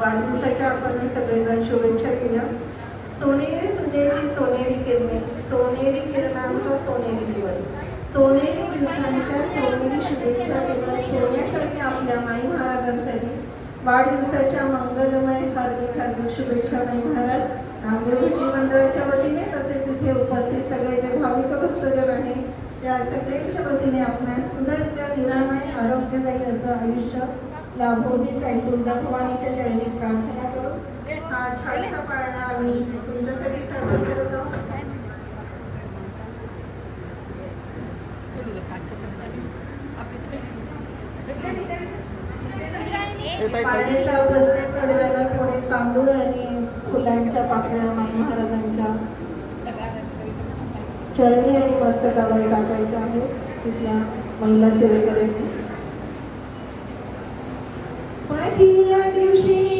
वाढदिवसाच्या आपण सगळेजण शुभेच्छा घेऊया सोनेरी सूर्याची सोनेरी किरणे सोनेरी किरणांचा सोनेरी दिवस. सोनेरी दिवसांच्या सोनेरी शुभेच्छा केवळ सोन्यासारख्या आपल्या माई महाराजांसाठी. वाढदिवसाच्या मंगलमय हार्दिक हार्दिक शुभेच्छा माई महाराज. नामदेव भजनी मंडळाच्या वतीने तसेच इथे उपस्थित सगळे जे भाविक भक्तजन आहे त्या सगळ्यांच्या वतीने आपणास सुदृढ निरामय आरोग्यदायी असं आयुष्य लाभोनीच आहे तुळजा भवानीच्या चरणी प्रार्थना करून हा छानसा पाळणा आम्ही तुमच्यासाठी सादर करत. आहोत पाण्याच्या प्रत्येक कडव्याला थोडे तांदूळ आणि फुलांच्या पाकळ्या माई महाराजांच्या चरणी आणि मस्तकावर टाकायच्या आहेत. तिथल्या महिला सेवेकऱ्यांनी. Aquí la tiusina.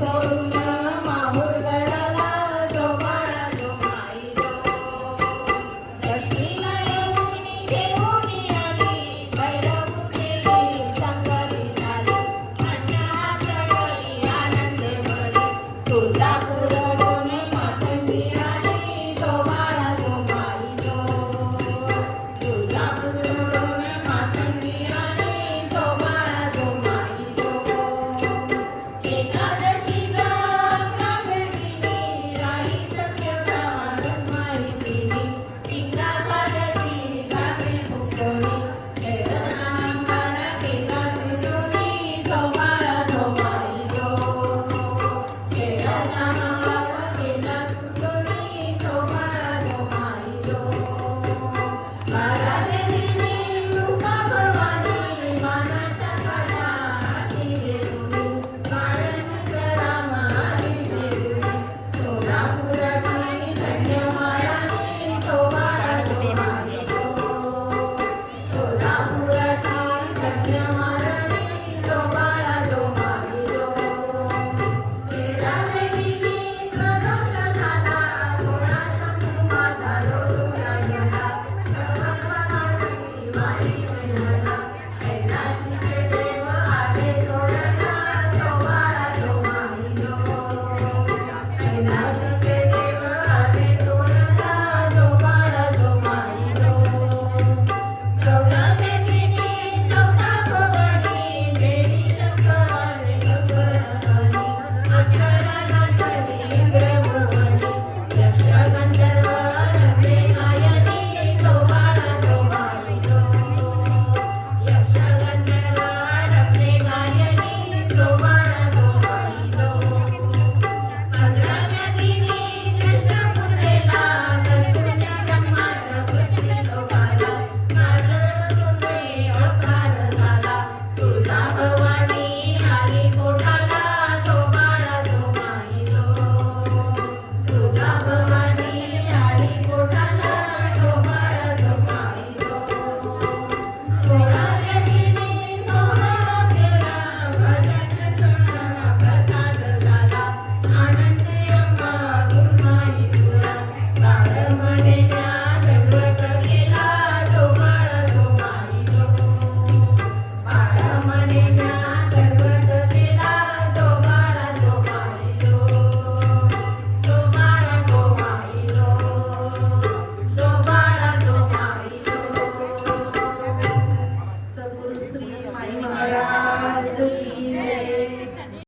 so i'm Thank you. Bye.